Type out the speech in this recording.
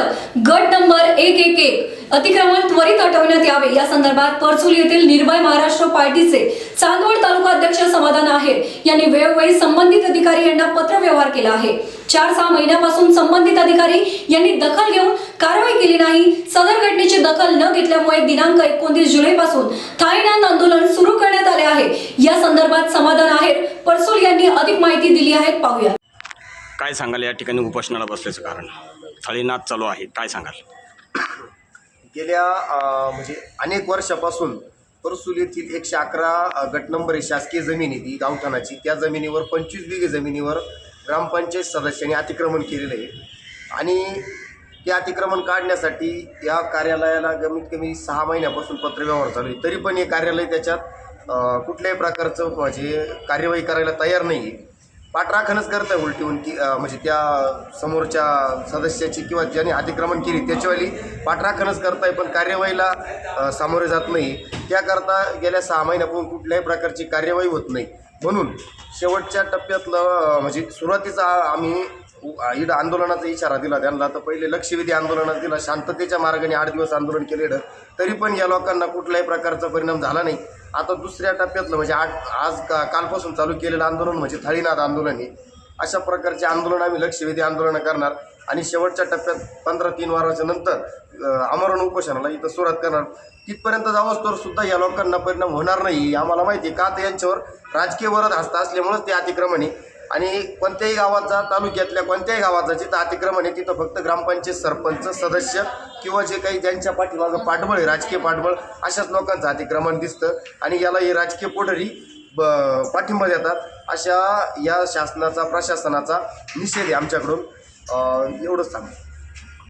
अंतर्गत गट नंबर एक एक एक. अतिक्रमण त्वरित हटवण्यात यावे. या संदर्भात परचूल येथील निर्भय महाराष्ट्र पार्टीचे चांदवड तालुका अध्यक्ष समाधान आहेर यांनी वेळोवेळी संबंधित अधिकारी यांना पत्रव्यवहार केला आहे. चार सहा महिन्यापासून संबंधित अधिकारी यांनी दखल घेऊन कारवाई केली नाही. सदर घटनेची दखल न घेतल्यामुळे दिनांक एकोणतीस जुलैपासून थायलंड आंदोलन सुरू करण्यात आले आहे. या संदर्भात समाधान आहेर परसोल यांनी अधिक माहिती दिली आहे. पाहूया. काय सांगाल या ठिकाणी उपोषणाला बसल्याचं कारण? थाळीनाथ चालू आहे काय सांगाल? गेल्या अ, म्हणजे अनेक वर्षापासून परसूल येथील एकशे अकरा गट नंबर आहे शासकीय जमीन आहे ती गावठाणाची. त्या जमिनीवर पंचवीस बिघे जमिनीवर ग्रामपंचायत सदस्यांनी अतिक्रमण केलेलं आहे. आणि ते अतिक्रमण काढण्यासाठी या कार्यालयाला कमीत कमी सहा महिन्यापासून पत्रव्यवहार चालू आहे. तरी पण हे कार्यालय त्याच्यात अ, कुठल्याही प्रकारचं म्हणजे कार्यवाही करायला तयार नाही आहे. पाठराखणच करत आहे उलटी उलटी म्हणजे त्या समोरच्या सदस्याची किंवा ज्याने अतिक्रमण केली त्याच्यावाली पाठराखणच आहे पण कार्यवाहीला सामोरे जात नाही. त्याकरता गेल्या सहा महिन्यापासून कुठल्याही प्रकारची कार्यवाही होत नाही. म्हणून शेवटच्या टप्प्यातलं म्हणजे सुरुवातीचा आम्ही उ- आंदोलनाचा इशारा दिला त्यांना. तर पहिले लक्षवेधी आंदोलनात दिला. शांततेच्या मार्गाने आठ दिवस आंदोलन केलेलं तरी पण या लोकांना कुठल्याही प्रकारचा परिणाम झाला नाही. आता दुसऱ्या टप्प्यातलं म्हणजे आठ आज का कालपासून चालू केलेलं आंदोलन म्हणजे थळीनाथ आंदोलन आहे अशा प्रकारचे आंदोलन आम्ही लक्षवेधी आंदोलनं करणार. आणि शेवटच्या टप्प्यात पंधरा तीन वाराच्या नंतर आमरण उपोषणाला इथं सुरुवात करणार. तिथपर्यंत जावंच तर सुद्धा या लोकांना परिणाम होणार नाही आम्हाला माहिती आहे. का तर यांच्यावर राजकीय वरद हस्त असल्यामुळेच ते अतिक्रमण आहे. आणि कोणत्याही गावाचा तालुक्यातल्या कोणत्याही गावाचा जिथं अतिक्रमण आहे तिथं फक्त ग्रामपंचायत सरपंच सदस्य किंवा जे काही ज्यांच्या पाठीमागं पाठबळ आहे राजकीय पाठबळ अशाच लोकांचं अतिक्रमण दिसतं. आणि याला हे राजकीय पोटरी ब पाठिंबा देतात. अशा या शासनाचा प्रशासनाचा निषेध आहे आमच्याकडून. एवढंच सांगतो.